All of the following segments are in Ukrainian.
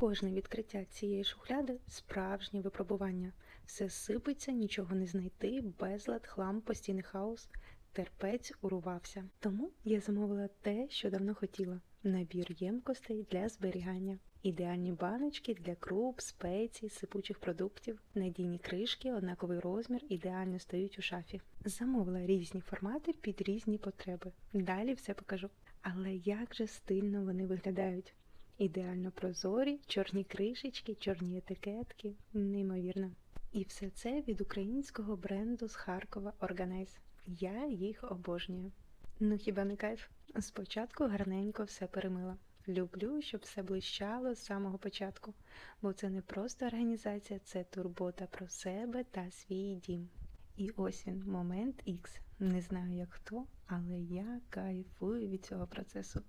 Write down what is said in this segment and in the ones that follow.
Кожне відкриття цієї шухляди справжнє випробування. Все сипеться, нічого не знайти, безлад, хлам, постійний хаос. Терпець урвався. Тому я замовила те, що давно хотіла: набір ємкостей для зберігання, ідеальні баночки для круп, спецій, сипучих продуктів, надійні кришки, однаковий розмір, ідеально стають у шафі. Замовила різні формати під різні потреби. Далі все покажу. Але як же стильно вони виглядають. Ідеально прозорі, чорні кришечки, чорні етикетки, неймовірно. І все це від українського бренду з Харкова Organize. Я їх обожнюю. Ну хіба не кайф? Спочатку гарненько все перемила. Люблю, щоб все блищало з самого початку, бо це не просто організація, це турбота про себе та свій дім. І ось він, момент X. Не знаю як хто, але я кайфую від цього процесу.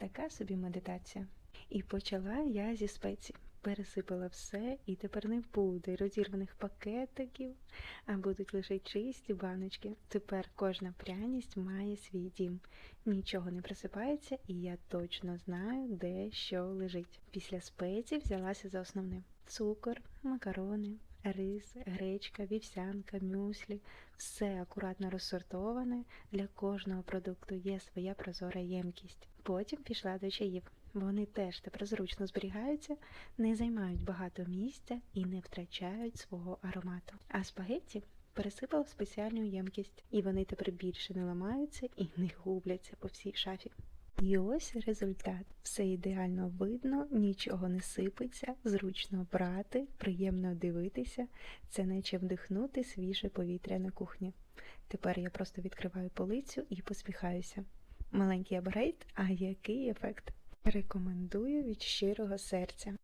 Така собі медитація. І почала я зі спецій. Пересипала все, і тепер не буде розірваних пакетиків, а будуть лише чисті баночки. Тепер кожна пряність має свій дім. Нічого не присипається, і я точно знаю, де що лежить. Після спецій взялася за основне: цукор, макарони, рис, гречка, вівсянка, мюслі. Все акуратно розсортоване. Для кожного продукту є своя прозора ємкість. Потім пішла до чаїв. Вони теж тепер зручно зберігаються, не займають багато місця і не втрачають свого аромату. А спагетті пересипала в спеціальну ємкість, і вони тепер більше не ламаються і не губляться по всій шафі. І ось результат. Все ідеально видно, нічого не сипеться, зручно брати, приємно дивитися. Це наче вдихнути свіже повітря на кухні. Тепер я просто відкриваю полицю і посміхаюся. Маленький апгрейд, а який ефект? Рекомендую від щирого серця.